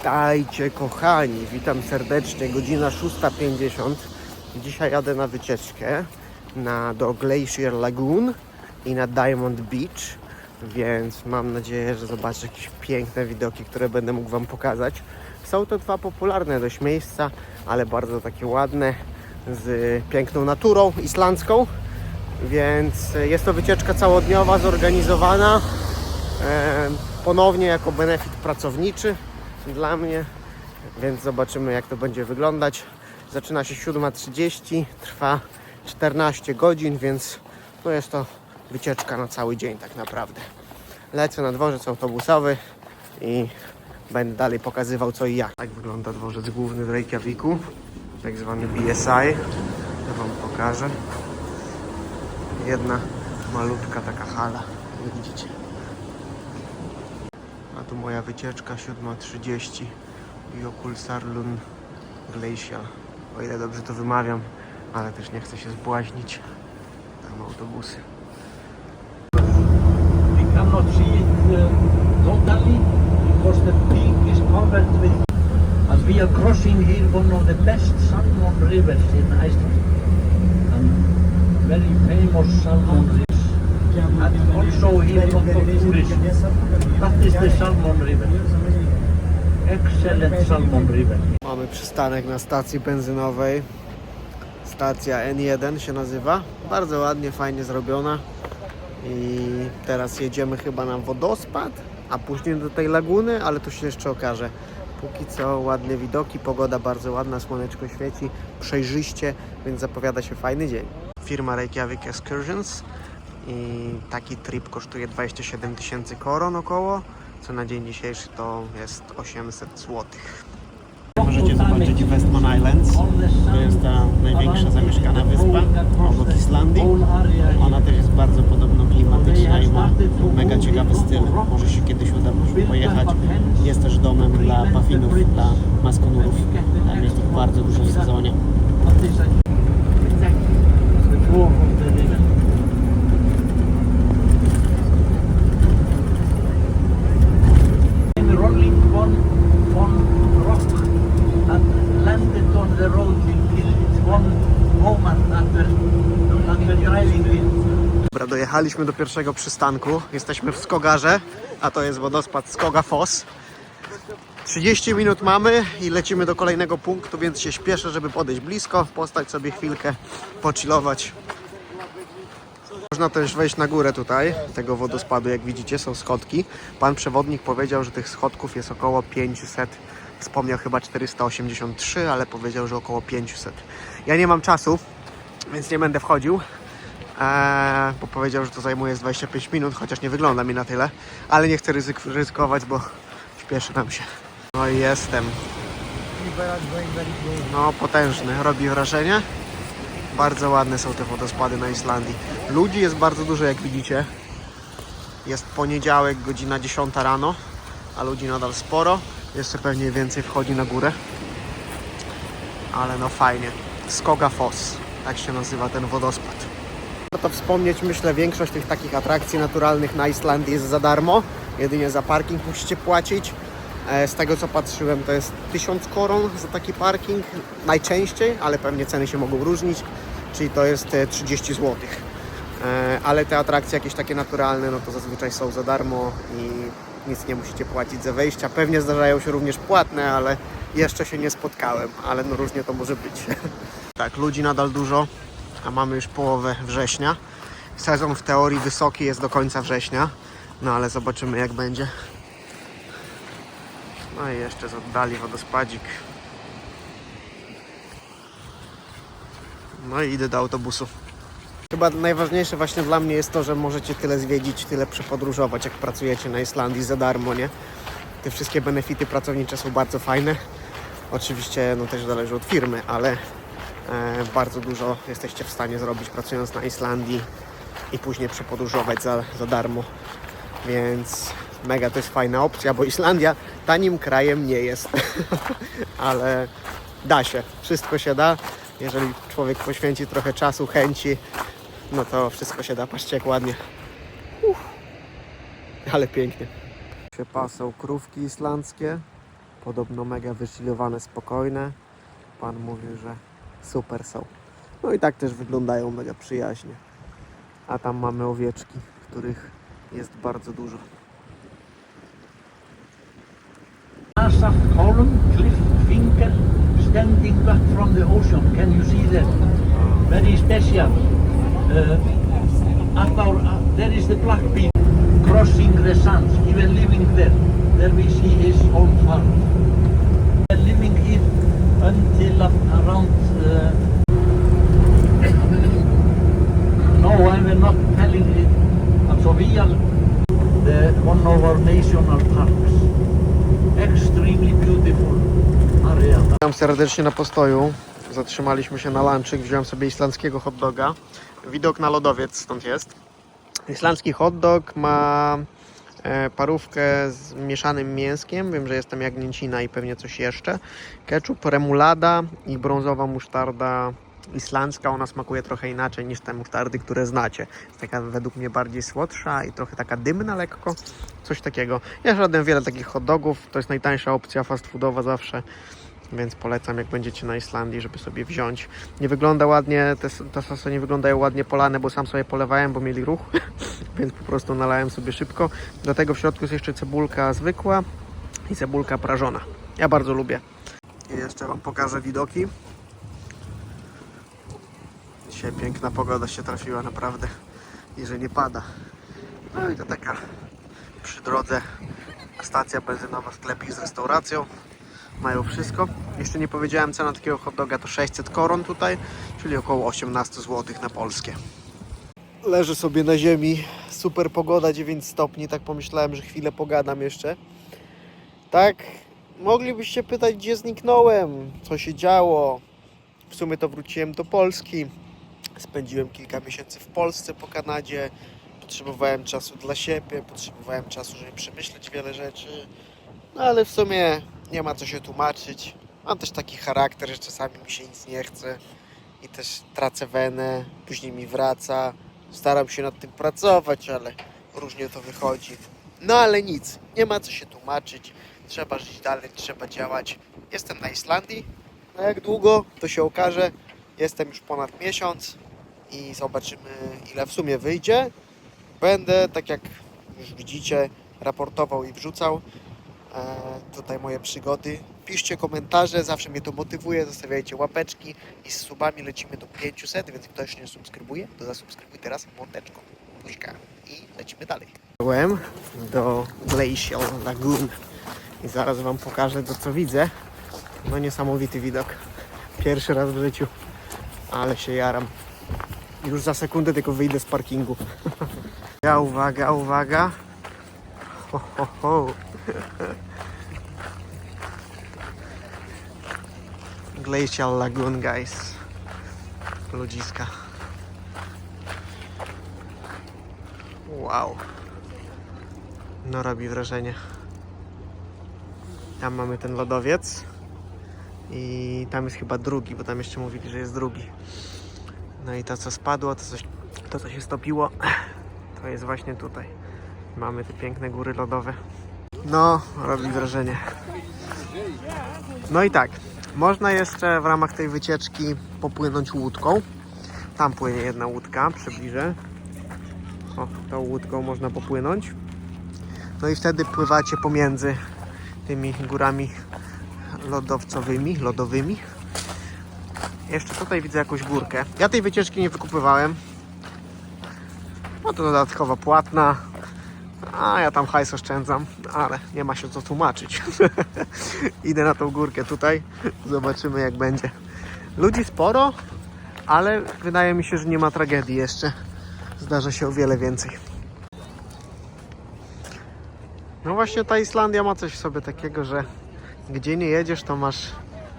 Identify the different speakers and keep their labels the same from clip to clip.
Speaker 1: Witajcie kochani, witam serdecznie, godzina 6.50. Dzisiaj jadę na wycieczkę na, do Glacier Lagoon i na Diamond Beach, więc mam nadzieję, że zobaczę jakieś piękne widoki, które będę mógł Wam pokazać. Są to dwa popularne dość miejsca, ale bardzo takie ładne, z piękną naturą islandzką, więc jest to wycieczka całodniowa, zorganizowana ponownie jako benefit pracowniczy dla mnie, więc zobaczymy jak to będzie wyglądać. Zaczyna się 7.30, trwa 14 godzin, więc no jest to wycieczka na cały dzień tak naprawdę. Lecę na dworzec autobusowy i będę dalej pokazywał co i jak. Tak wygląda dworzec główny w Reykjaviku, tak zwany BSI. To Wam pokażę. Jedna malutka taka hala, widzicie. Tu moja wycieczka 7.30 Jökulsarlun Glacial. O ile dobrze to wymawiam, ale też nie chcę się zbłaźnić. Tam autobusy.
Speaker 2: We cannot see totally because the peak is covered with. As we are crossing here one of the best salmon rivers in Iceland, and very famous salmon rivers. Lot of tourism. That is the salmon river. Excellent salmon river.
Speaker 1: Mamy przystanek na stacji benzynowej. Stacja N1 się nazywa. Bardzo ładnie, fajnie zrobiona. I teraz jedziemy chyba na wodospad, a później do tej laguny, ale to się jeszcze okaże. Póki co ładne widoki, pogoda bardzo ładna, słoneczko świeci, przejrzyście, więc zapowiada się fajny dzień. Firma Reykjavik Excursions i taki trip kosztuje 27 tysięcy koron około, co na dzień dzisiejszy to jest 800 złotych. Możecie zobaczyć Westman Islands. To jest ta największa zamieszkana wyspa obok Islandii. Ona też jest bardzo podobno klimatyczna i ma mega ciekawy styl. Może się kiedyś uda pojechać. Jest też domem dla pafinów, dla maskonurów. Tam jest ich bardzo dużo w sezonie
Speaker 2: is the floor of the river. In rolling one, one rock and landed on the road in, in one moment after, after driving in.
Speaker 1: Dobra, dojechaliśmy do pierwszego przystanku. Jesteśmy w Skogarze, a to jest wodospad Skoga Foss. 30 minut mamy i lecimy do kolejnego punktu, więc się śpieszę, żeby podejść blisko, postać sobie chwilkę, pochillować. Można też wejść na górę tutaj, tego wodospadu, jak widzicie, są schodki. Pan przewodnik powiedział, że tych schodków jest około 500. Wspomniał chyba 483, ale powiedział, że około 500. Ja nie mam czasu, więc nie będę wchodził. Eee, bo powiedział, że to zajmuje z 25 minut, chociaż nie wygląda mi na tyle, ale nie chcę ryzyk, ryzykować, bo śpieszy nam się. No i jestem. No potężny, robi wrażenie. Bardzo ładne są te wodospady na Islandii. Ludzi jest bardzo dużo, jak widzicie. Jest poniedziałek, godzina 10 rano, a ludzi nadal sporo. Jeszcze pewnie więcej wchodzi na górę. Ale no fajnie. Skoga Foss, tak się nazywa ten wodospad. Warto wspomnieć, myślę, większość tych takich atrakcji naturalnych na Islandii jest za darmo. Jedynie za parking musicie płacić. E, Z tego co patrzyłem, to jest 1000 koron za taki parking najczęściej, ale pewnie ceny się mogą różnić, czyli to jest e, 30 zł. Ale te atrakcje jakieś takie naturalne, no to zazwyczaj są za darmo i nic nie musicie płacić za wejścia. Pewnie zdarzają się również płatne, ale jeszcze się nie spotkałem, ale no różnie to może być. Tak, ludzi nadal dużo, a mamy już połowę września. Sezon w teorii wysoki jest do końca września, no ale zobaczymy jak będzie. No i jeszcze z oddali wodospadzik. No i idę do autobusu. Chyba najważniejsze właśnie dla mnie jest to, że możecie tyle zwiedzić, tyle przepodróżować, jak pracujecie na Islandii za darmo, nie? Te wszystkie benefity pracownicze są bardzo fajne. Oczywiście no też zależy od firmy, ale bardzo dużo jesteście w stanie zrobić pracując na Islandii i później przepodróżować za, za darmo. Więc mega to jest fajna opcja, bo Islandia tanim krajem nie jest. ale da się, wszystko się da. Jeżeli człowiek poświęci trochę czasu, chęci, no to wszystko się da. Patrzcie jak ładnie. Ale pięknie. Pasą krówki islandzkie. Podobno mega wychillowane, spokojne. Pan mówił, że super są. No i tak też wyglądają mega przyjaźnie. A tam mamy owieczki, których jest bardzo dużo.
Speaker 2: Asaf column, cliff finger, standing up from the ocean. Can you see that? Very special. Uh, up our, uh, there is the Blackbeard crossing the sands, even living there. There we see his own farm. Until around. Uh, no, I'm not telling it. And so we are the, one of our national parks. Extremely beautiful area.
Speaker 1: Witam serdecznie na postoju. Zatrzymaliśmy się na lunchik, wziąłem sobie islandzkiego hot doga. Widok na lodowiec stąd jest. Islandzki hot dog ma parówkę z mieszanym mięskiem. Wiem, że jest tam jagnięcina i pewnie coś jeszcze. Ketchup, remulada i brązowa musztarda islandzka. Ona smakuje trochę inaczej niż te musztardy, które znacie. Jest taka według mnie bardziej słodsza i trochę taka dymna lekko. Coś takiego. Ja żaden wiele takich hot dogów. To jest najtańsza opcja fast foodowa zawsze. Więc polecam, jak będziecie na Islandii, żeby sobie wziąć. Nie wygląda ładnie, te, te sosy nie wyglądają ładnie polane, bo sam sobie polewałem, bo mieli ruch, więc po prostu nalałem sobie szybko. Do tego w środku jest jeszcze cebulka zwykła i cebulka prażona. Ja bardzo lubię. I jeszcze Wam pokażę widoki. Dzisiaj piękna pogoda się trafiła naprawdę i że nie pada. No i to taka przy drodze stacja benzynowa, sklepik z restauracją mają wszystko. Jeszcze nie powiedziałem cena takiego hot doga to 600 koron tutaj, czyli około 18 zł na polskie. Leżę sobie na ziemi, super pogoda, 9 stopni, tak pomyślałem, że chwilę pogadam jeszcze. Tak, moglibyście pytać, gdzie zniknąłem, co się działo. W sumie to wróciłem do Polski. Spędziłem kilka miesięcy w Polsce po Kanadzie. Potrzebowałem czasu dla siebie, potrzebowałem czasu, żeby przemyśleć wiele rzeczy. No ale w sumie nie ma co się tłumaczyć. Mam też taki charakter, że czasami mi się nic nie chce i też tracę wenę, później mi wraca. Staram się nad tym pracować, ale różnie to wychodzi. No ale nic, nie ma co się tłumaczyć. Trzeba żyć dalej, trzeba działać. Jestem na Islandii. Na jak długo to się okaże. Jestem już ponad miesiąc i zobaczymy ile w sumie wyjdzie. Będę, tak jak już widzicie, raportował i wrzucał tutaj moje przygody. Piszcie komentarze, zawsze mnie to motywuje, zostawiajcie łapeczki i z subami lecimy do 500, więc ktoś nie subskrybuje, to zasubskrybuj teraz młoteczką. Buźka. I lecimy dalej. Byłem do Glacial Lagoon i zaraz Wam pokażę to co widzę. No niesamowity widok. Pierwszy raz w życiu, ale się jaram. Już za sekundę tylko wyjdę z parkingu. Ja, uwaga, uwaga. Ho, ho, ho. Glacial Lagoon, guys. Ludziska. Wow. No robi wrażenie. Tam mamy ten lodowiec. I tam jest chyba drugi, bo tam jeszcze mówili, że jest drugi. No i to co spadło, to, coś, to co się stopiło, to jest właśnie tutaj. Mamy te piękne góry lodowe. No, robi wrażenie. No i tak, można jeszcze w ramach tej wycieczki popłynąć łódką. Tam płynie jedna łódka, przybliżę. O, tą łódką można popłynąć. No i wtedy pływacie pomiędzy tymi górami lodowcowymi, lodowymi. Jeszcze tutaj widzę jakąś górkę. Ja tej wycieczki nie wykupywałem. No to dodatkowa płatna. A ja tam hajs oszczędzam, ale nie ma się co tłumaczyć. Idę na tą górkę tutaj. Zobaczymy jak będzie. Ludzi sporo, ale wydaje mi się, że nie ma tragedii jeszcze. Zdarza się o wiele więcej. No właśnie ta Islandia ma coś w sobie takiego, że gdzie nie jedziesz, to masz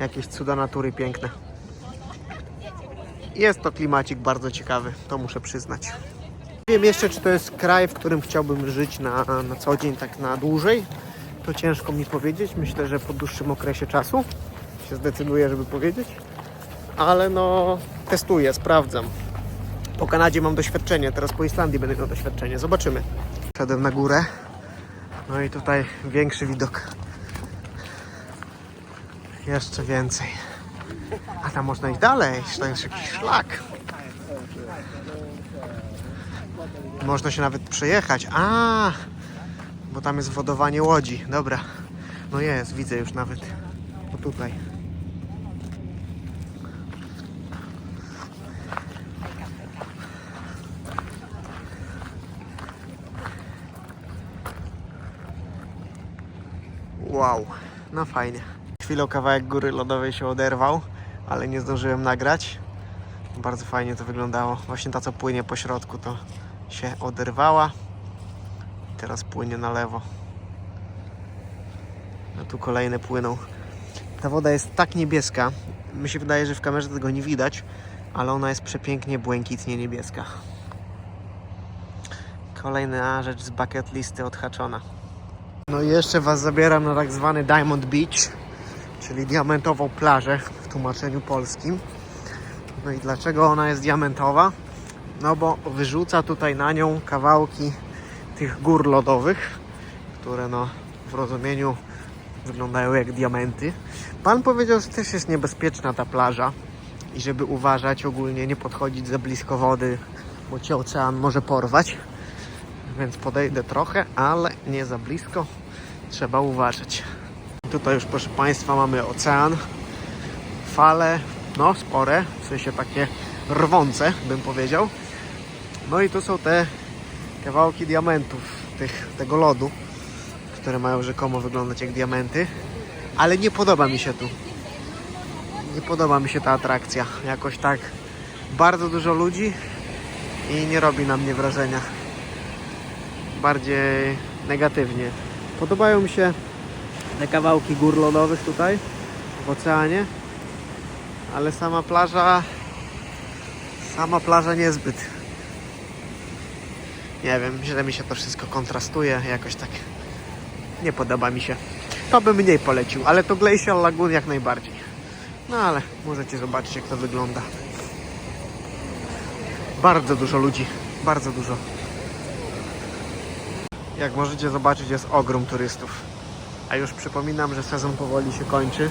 Speaker 1: jakieś cuda natury piękne. Jest to klimacik bardzo ciekawy, to muszę przyznać. Nie wiem jeszcze, czy to jest kraj, w którym chciałbym żyć na, na co dzień, tak na dłużej. To ciężko mi powiedzieć. Myślę, że po dłuższym okresie czasu się zdecyduję, żeby powiedzieć. Ale no, testuję, sprawdzam. Po Kanadzie mam doświadczenie, teraz po Islandii będę miał doświadczenie. Zobaczymy. Szedłem na górę. No i tutaj większy widok. Jeszcze więcej. A tam można iść dalej, tam jest jakiś szlak. Można się nawet przejechać. A, bo tam jest wodowanie łodzi. Dobra. No jest, widzę już nawet. O tutaj. Wow, no fajnie. Chwilą kawałek góry lodowej się oderwał, ale nie zdążyłem nagrać. Bardzo fajnie to wyglądało. Właśnie ta, co płynie po środku, to się oderwała. Teraz płynie na lewo. A tu kolejne płyną. Ta woda jest tak niebieska. Mi się wydaje, że w kamerze tego nie widać, ale ona jest przepięknie błękitnie niebieska. Kolejna rzecz z bucket listy odhaczona. No i jeszcze Was zabieram na tak zwany Diamond Beach, czyli diamentową plażę w tłumaczeniu polskim. No i dlaczego ona jest diamentowa? No bo wyrzuca tutaj na nią kawałki tych gór lodowych, które no w rozumieniu wyglądają jak diamenty. Pan powiedział, że też jest niebezpieczna ta plaża i żeby uważać ogólnie, nie podchodzić za blisko wody, bo cię ocean może porwać. Więc podejdę trochę, ale nie za blisko. Trzeba uważać. Tutaj już proszę Państwa mamy ocean. Fale, no spore, w sensie takie rwące bym powiedział. No i tu są te kawałki diamentów, tych, tego lodu, które mają rzekomo wyglądać jak diamenty. Ale nie podoba mi się tu. Nie podoba mi się ta atrakcja. Jakoś tak bardzo dużo ludzi i nie robi na mnie wrażenia. Bardziej negatywnie. Podobają mi się te kawałki gór lodowych tutaj w oceanie, ale sama plaża sama plaża niezbyt. Nie wiem, źle mi się to wszystko kontrastuje, jakoś tak nie podoba mi się. To bym mniej polecił, ale to Glacial Lagoon jak najbardziej. No ale możecie zobaczyć jak to wygląda. Bardzo dużo ludzi, bardzo dużo. Jak możecie zobaczyć jest ogrom turystów. A już przypominam, że sezon powoli się kończy,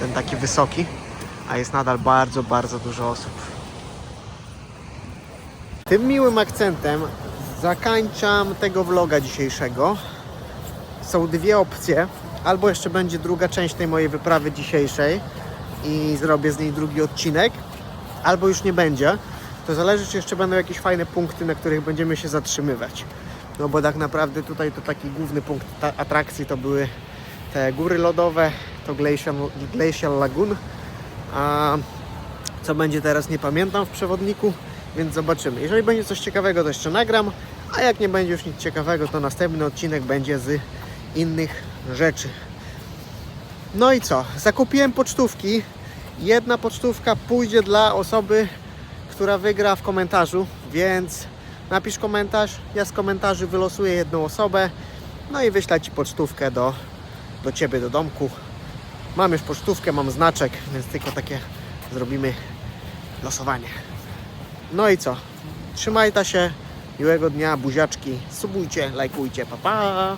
Speaker 1: ten taki wysoki, a jest nadal bardzo, bardzo dużo osób. Tym miłym akcentem zakończam tego vloga dzisiejszego. Są dwie opcje. Albo jeszcze będzie druga część tej mojej wyprawy dzisiejszej i zrobię z niej drugi odcinek, albo już nie będzie. To zależy, czy jeszcze będą jakieś fajne punkty, na których będziemy się zatrzymywać. No bo tak naprawdę tutaj to taki główny punkt atrakcji to były te góry lodowe, to Glacial, Glacial Lagoon. A co będzie teraz nie pamiętam w przewodniku, więc zobaczymy. Jeżeli będzie coś ciekawego, to jeszcze nagram, a jak nie będzie już nic ciekawego, to następny odcinek będzie z innych rzeczy. No i co? Zakupiłem pocztówki. Jedna pocztówka pójdzie dla osoby, która wygra w komentarzu, więc napisz komentarz. Ja z komentarzy wylosuję jedną osobę, no i wyślę Ci pocztówkę do, do Ciebie, do domku. Mam już pocztówkę, mam znaczek, więc tylko takie zrobimy losowanie. No i co? Trzymajcie się, miłego dnia, buziaczki, subujcie, lajkujcie, pa pa!